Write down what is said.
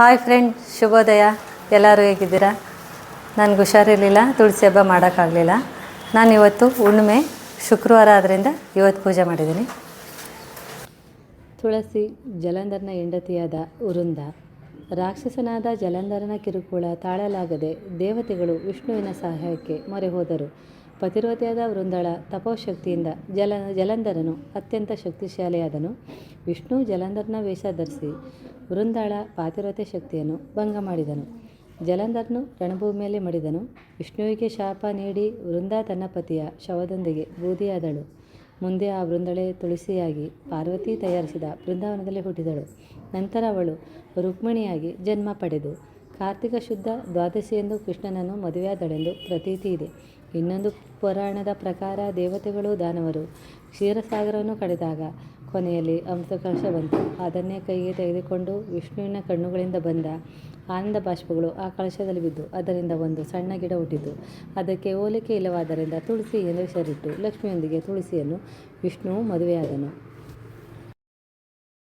Hi friend, ಶುಭೋದಯ. ಎಲ್ಲರೂ ಹೇಗಿದ್ದೀರಾ? ನನಗೆ ಹುಷಾರಿರಲಿಲ್ಲ, ತುಳಸಿ ಹಬ್ಬ ಮಾಡೋಕ್ಕಾಗಲಿಲ್ಲ. ನಾನು ಇವತ್ತು ಹುಣ್ಣಿಮೆ, ಶುಕ್ರವಾರ ಆದ್ದರಿಂದ ಇವತ್ತು ಪೂಜೆ ಮಾಡಿದ್ದೀನಿ. ತುಳಸಿ ಜಲಂಧರ್ನ ಹೆಂಡತಿಯಾದ ಉರುಂದ ರಾಕ್ಷಸನಾದ ಜಲಂಧರನ ಕಿರುಕುಳ ತಾಳಲಾಗದೆ ದೇವತೆಗಳು ವಿಷ್ಣುವಿನ ಸಹಾಯಕ್ಕೆ ಮೊರೆ ಹೋದರು. ಪತಿರೋತಿಯಾದ ವೃಂದಳ ತಪೋಶಕ್ತಿಯಿಂದ ಜಲ ಜಲಂಧರನು ಅತ್ಯಂತ ಶಕ್ತಿಶಾಲಿಯಾದನು. ವಿಷ್ಣು ಜಲಂಧರ್ನ ವೇಷ ಧರಿಸಿ ವೃಂದಳ ಪಾತಿರೋತ್ಯ ಶಕ್ತಿಯನ್ನು ಭಂಗ ಮಾಡಿದನು. ಜಲಂಧರನು ರಣಭೂಮಿಯಲ್ಲಿ ಮಡಿದನು. ವಿಷ್ಣುವಿಗೆ ಶಾಪ ನೀಡಿ ವೃಂದ ತನ್ನ ಪತಿಯ ಶವದೊಂದಿಗೆ ಬೂದಿಯಾದಳು. ಮುಂದೆ ಆ ವೃಂದಳೆ ತುಳಸಿಯಾಗಿ ಪಾರ್ವತಿ ತಯಾರಿಸಿದ ಬೃಂದಾವನದಲ್ಲಿ ಹುಟ್ಟಿದಳು. ನಂತರ ಅವಳು ರುಕ್ಮಿಣಿಯಾಗಿ ಜನ್ಮ ಪಡೆದು ಕಾರ್ತಿಕ ಶುದ್ಧ ದ್ವಾದಶಿಯಂದು ಕೃಷ್ಣನನ್ನು ಮದುವೆಯಾದಳೆಂದು ಪ್ರತೀತಿ ಇದೆ. ಇನ್ನೊಂದು ಪುರಾಣದ ಪ್ರಕಾರ ದೇವತೆಗಳು ದಾನವರು. ಕ್ಷೀರಸಾಗರವನ್ನು ಕಳೆದಾಗ ಕೊನೆಯಲ್ಲಿ ಅಮೃತಕಲಶ ಬಂತು ಅದನ್ನೇ ಕೈಗೆ ತೆಗೆದುಕೊಂಡು ವಿಷ್ಣುವಿನ ಕಣ್ಣುಗಳಿಂದ ಬಂದ ಆನಂದ ಬಾಷ್ಪಗಳು ಆ ಕಳಶದಲ್ಲಿ ಬಿದ್ದು ಅದರಿಂದ ಒಂದು ಸಣ್ಣ ಗಿಡ ಹುಟ್ಟಿತು. ಅದಕ್ಕೆ ಹೋಲಿಕೆ ಇಲ್ಲವಾದ್ದರಿಂದ ತುಳಸಿ ಎಂದು ಹೆಸರಿಟ್ಟು ಲಕ್ಷ್ಮಿಯೊಂದಿಗೆ ತುಳಸಿಯನ್ನು ವಿಷ್ಣುವು ಮದುವೆಯಾದನು.